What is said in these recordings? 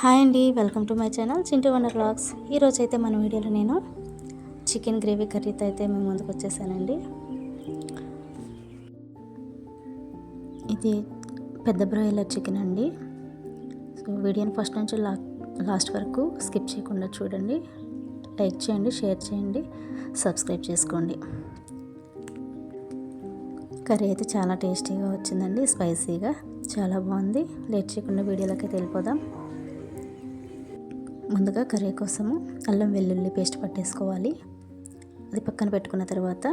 Hi అండి welcome to my channel Chintu wonder blogs ఈరోజు అయితే మన వీడియోలో నేను చికెన్ గ్రేవీ కర్రీతో అయితే మేము ముందుకు వచ్చేసానండి. ఇది పెద్ద బ్రాయిలర్ చికెన్ అండి. సో వీడియోని ఫస్ట్ నుంచి లా లాస్ట్ వరకు స్కిప్ చేయకుండా చూడండి. లైక్ చేయండి షేర్ చేయండి సబ్స్క్రైబ్ చేసుకోండి. కర్రీ అయితే చాలా టేస్టీగా వచ్చిందండి స్పైసీగా. చాలా బాగుంది. లేట్ చేయకుండా వీడియోలోకి అయితే వెళ్ళిపోదాం. ముందుగా కర్రీ కోసము అల్లం వెల్లుల్లి పేస్ట్ పట్టేసుకోవాలి. అది పక్కన పెట్టుకున్న తర్వాత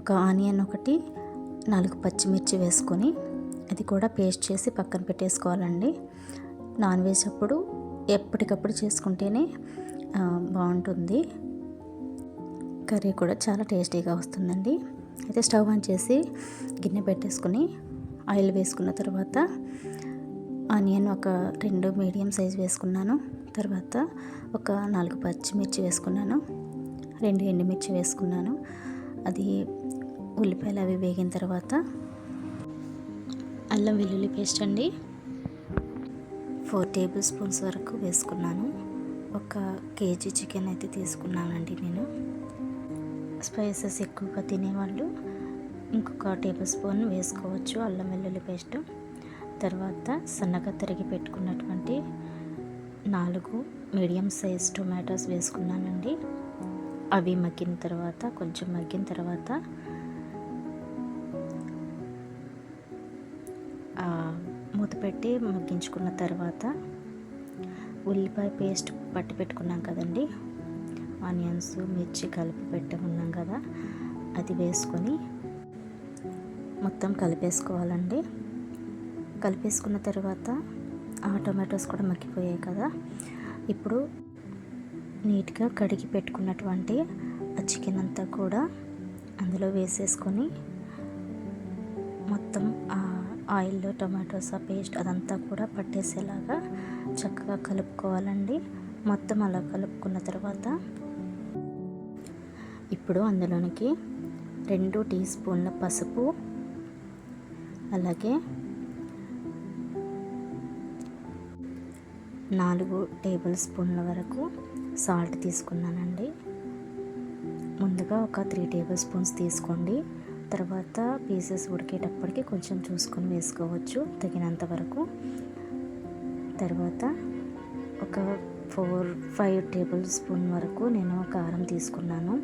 ఒక ఆనియన్ ఒకటి నాలుగు పచ్చిమిర్చి వేసుకొని అది కూడా పేస్ట్ చేసి పక్కన పెట్టేసుకోవాలండి. నాన్ వెజ్ అప్పుడు ఎప్పటికప్పుడు చేసుకుంటేనే బాగుంటుంది. కర్రీ కూడా చాలా టేస్టీగా వస్తుందండి. అయితే స్టవ్ ఆన్ చేసి గిన్నె పెట్టేసుకుని ఆయిల్ వేసుకున్న తర్వాత ఆనియన్ ఒక రెండు మీడియం సైజ్ వేసుకున్నాను. తర్వాత ఒక నాలుగు పచ్చిమిర్చి వేసుకున్నాను. రెండు ఎండుమిర్చి వేసుకున్నాను. అది ఉల్లిపాయలు అవి వేగిన తర్వాత అల్లం వెల్లుల్లి పేస్ట్ అండి. ఫోర్ టేబుల్ స్పూన్స్ వరకు వేసుకున్నాను. ఒక కేజీ చికెన్ అయితే తీసుకున్నానండి నేను. స్పైసెస్ ఎక్కువగా తినేవాళ్ళు ఇంకొక టేబుల్ స్పూన్ వేసుకోవచ్చు అల్లం వెల్లుల్లి పేస్ట్. తర్వాత సన్నగా తరిగి పెట్టుకున్నటువంటి నాలుగు మీడియం సైజ్ టొమాటోస్ వేసుకున్నానండి. అవి మగ్గిన తర్వాత కొంచెం మగ్గిన తర్వాత మూతపెట్టి మూత పెట్టి మగ్గించుకున్న తర్వాత ఉల్లిపాయ పేస్ట్ పట్టి పెట్టుకున్నాం కదండి. ఆనియన్స్ మిర్చి కలిపి పెట్టుకున్నాం కదా అది వేసుకొని మొత్తం కలిపేసుకోవాలండి. కలిపేసుకున్న తర్వాత ఆ టొమాటోస్ కూడా మగ్గిపోయాయి కదా. ఇప్పుడు నీట్గా కడిగి పెట్టుకున్నటువంటి ఆ చికెన్ అంతా కూడా అందులో వేసేసుకొని మొత్తం ఆ ఆయిల్లో టొమాటోస్ ఆ పేస్ట్ అదంతా కూడా పట్టేసేలాగా చక్కగా కలుపుకోవాలండి. మొత్తం అలా కలుపుకున్న తర్వాత ఇప్పుడు అందులోనికి రెండు టీ స్పూన్ల పసుపు అలాగే నాలుగు టేబుల్ స్పూన్ల వరకు సాల్ట్ తీసుకున్నానండి. ముందుగా ఒక త్రీ టేబుల్ స్పూన్స్ తీసుకోండి. తర్వాత పీసెస్ ఉడికేటప్పటికి కొంచెం చూసుకొని వేసుకోవచ్చు తగినంత వరకు. తర్వాత ఒక ఫోర్ ఫైవ్ టేబుల్ స్పూన్ వరకు నేను కారం తీసుకున్నాను.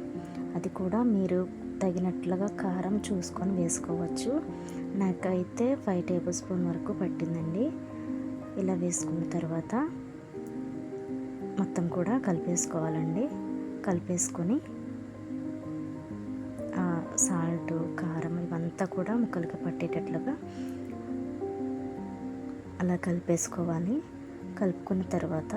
అది కూడా మీరు తగినట్లుగా కారం చూసుకొని వేసుకోవచ్చు. నాకైతే ఫైవ్ టేబుల్ స్పూన్ వరకు పట్టిందండి. ఇలా వేసుకున్న తర్వాత మొత్తం కూడా కలిపేసుకోవాలండి. కలిపేసుకొని సాల్ట్ కారం ఇవంతా కూడా ముక్కలకి పట్టేటట్లుగా అలా కలిపేసుకోవాలి. కలుపుకున్న తర్వాత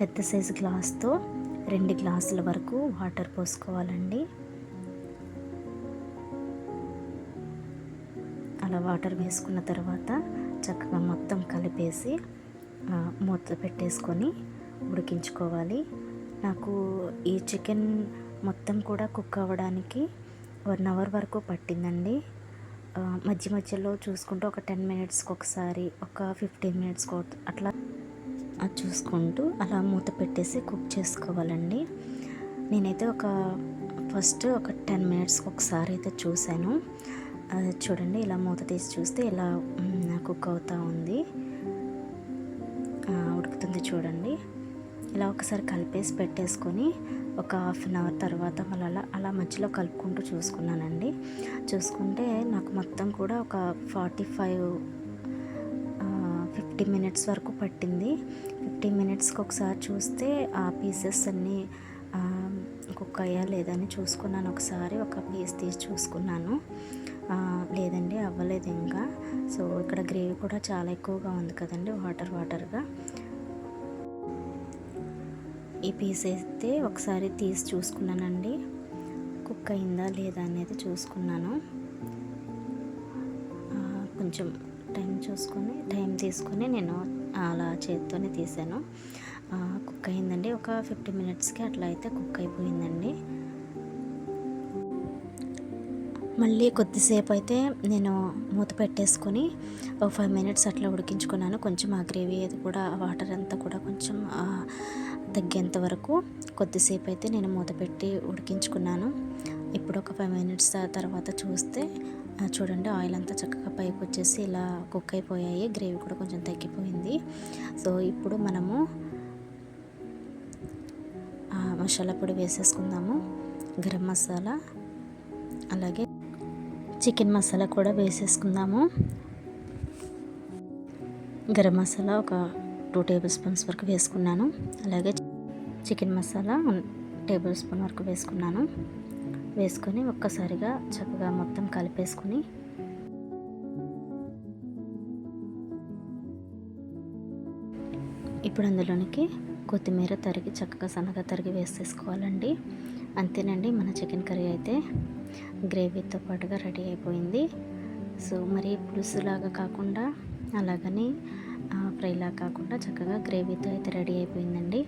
పెద్ద సైజు గ్లాస్తో రెండు గ్లాసుల వరకు వాటర్ పోసుకోవాలండి. అలా వాటర్ వేసుకున్న తర్వాత చక్కగా మొత్తం కలిపేసి మూత పెట్టేసుకొని ఉడికించుకోవాలి. నాకు ఈ చికెన్ మొత్తం కూడా కుక్ అవ్వడానికి వన్ అవర్ వరకు పట్టిందండి. మధ్య మధ్యలో చూసుకుంటూ ఒక టెన్ మినిట్స్కి ఒకసారి ఒక ఫిఫ్టీన్ మినిట్స్కి అట్లా అది చూసుకుంటూ అలా మూత పెట్టేసి కుక్ చేసుకోవాలండి. నేనైతే ఒక ఫస్ట్ ఒక టెన్ మినిట్స్కి ఒకసారి అయితే చూశాను. చూడండి ఇలా మూత తీసి చూస్తే ఇలా కుక్ అవుతూ ఉంది. ఉడుకుతుంది చూడండి. ఇలా ఒకసారి కలిపేసి పెట్టేసుకొని ఒక హాఫ్ అన్ అవర్ తర్వాత మళ్ళీ అలా అలా మధ్యలో కలుపుకుంటూ చూసుకున్నానండి. చూసుకుంటే నాకు మొత్తం కూడా ఒక ఫార్టీ ఫైవ్ ఫిఫ్టీ మినిట్స్ వరకు పట్టింది. ఫిఫ్టీ మినిట్స్కి ఒకసారి చూస్తే ఆ పీసెస్ అన్నీ కుక్ అయ్యా లేదని చూసుకున్నాను. ఒకసారి ఒక పీస్ తీసి చూసుకున్నాను. లేదండి అవ్వలేదు ఇంకా. సో ఇక్కడ గ్రేవీ కూడా చాలా ఎక్కువగా ఉంది కదండి వాటర్ వాటర్గా. ఈ పీస్ అయితే ఒకసారి తీసి చూసుకున్నానండి. కుక్ అయిందా లేదా అనేది చూసుకున్నాను. కొంచెం టైం చూసుకొని టైం తీసుకొని నేను అలా చేత్తోనే తీసాను. కుక్ అయిందండి ఒక ఫిఫ్టీ మినిట్స్కి అట్లా అయితే కుక్ అయిపోయిందండి. మళ్ళీ కొద్దిసేపు అయితే నేను మూత పెట్టేసుకొని ఒక ఫైవ్ మినిట్స్ అట్లా ఉడికించుకున్నాను. కొంచెం ఆ గ్రేవీ అది కూడా వాటర్ అంతా కూడా కొంచెం తగ్గేంత వరకు కొద్దిసేపు అయితే నేను మూత పెట్టి ఉడికించుకున్నాను. ఇప్పుడు ఒక ఫైవ్ మినిట్స్ తర్వాత చూస్తే చూడండి ఆయిల్ అంతా చక్కగా పైకి వచ్చేసి ఇలా కుక్ అయిపోయాయి. గ్రేవీ కూడా కొంచెం తగ్గిపోయింది. సో ఇప్పుడు మనము మసాలా పొడి వేసేసుకుందాము. గరం మసాలా అలాగే చికెన్ మసాలా కూడా వేసేసుకుందాము. గరం మసాలా ఒక టూ టేబుల్ స్పూన్స్ వరకు వేసుకున్నాను. అలాగే chicken masala one tablespoon వరకు వేసుకున్నాను. వేసుకొని ఒక్కసారిగా చక్కగా మొత్తం కలిపేసుకొని ఇప్పుడు అందులోనికి కొత్తిమీర తరిగి చక్కగా సన్నగా తరిగి వేసేసుకోవాలండి. అంతేనండి మన చికెన్ కర్రీ అయితే. గ్రేవీతో పాటుగా రెడీ అయిపోయింది. సో మరి పులుసులాగా కాకుండా అలాగని ఫ్రైలాగా ఫ్రైలా కాకుండా చక్కగా గ్రేవీతో అయితే రెడీ అయిపోయిందండి.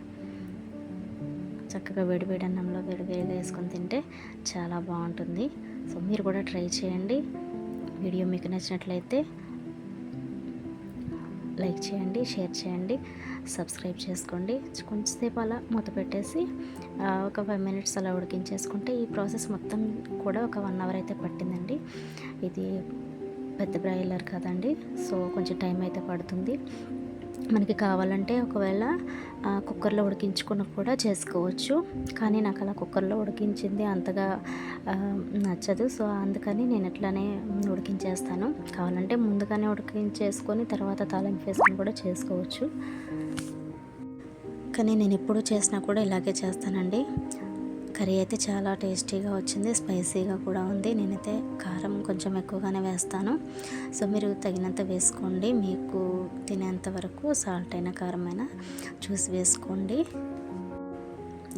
చక్కగా వేడివేడి అన్నంలో వేడివేడిగా వేసుకొని తింటే చాలా బాగుంటుంది. సో మీరు కూడా ట్రై చేయండి. వీడియో మీకు నచ్చినట్లయితే లైక్ చేయండి షేర్ చేయండి సబ్స్క్రైబ్ చేసుకోండి. కొంచెంసేపు అలా మూత పెట్టేసి ఒక ఫైవ్ మినిట్స్ అలా ఉడికించేసుకుంటే ఈ ప్రాసెస్ మొత్తం కూడా ఒక వన్ అవర్ అయితే పట్టిందండి. ఇది పెద్ద బ్రాయిలర్ కదండి సో కొంచెం టైం అయితే పడుతుంది. మనకి కావాలంటే ఒకవేళ కుక్కర్లో ఉడికించుకుని కూడా చేసుకోవచ్చు. కానీ నాకు అలా కుక్కర్లో ఉడికించింది అంతగా నచ్చదు. సో అందుకని నేను ఇట్లానే ఉడికించేస్తాను. కావాలంటే ముందుగానే ఉడికించేసుకొని తర్వాత తాలింపు వేసుకొని కూడా చేసుకోవచ్చు. కానీ నేను ఎప్పుడు చేసినా కూడా ఇలాగే చేస్తానండి. కర్రీ అయితే చాలా టేస్టీగా వచ్చింది స్పైసీగా కూడా ఉంది. నేనైతే కారం కొంచెం ఎక్కువగానే వేస్తాను. సో మీరు తగినంత వేసుకోండి. మీకు తినేంత వరకు సాల్ట్ అయినా కారం అయినా చూసి వేసుకోండి.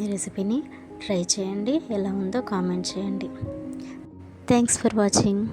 ఈ రెసిపీని ట్రై చేయండి. ఎలా ఉందో కామెంట్ చేయండి. Thanks for watching.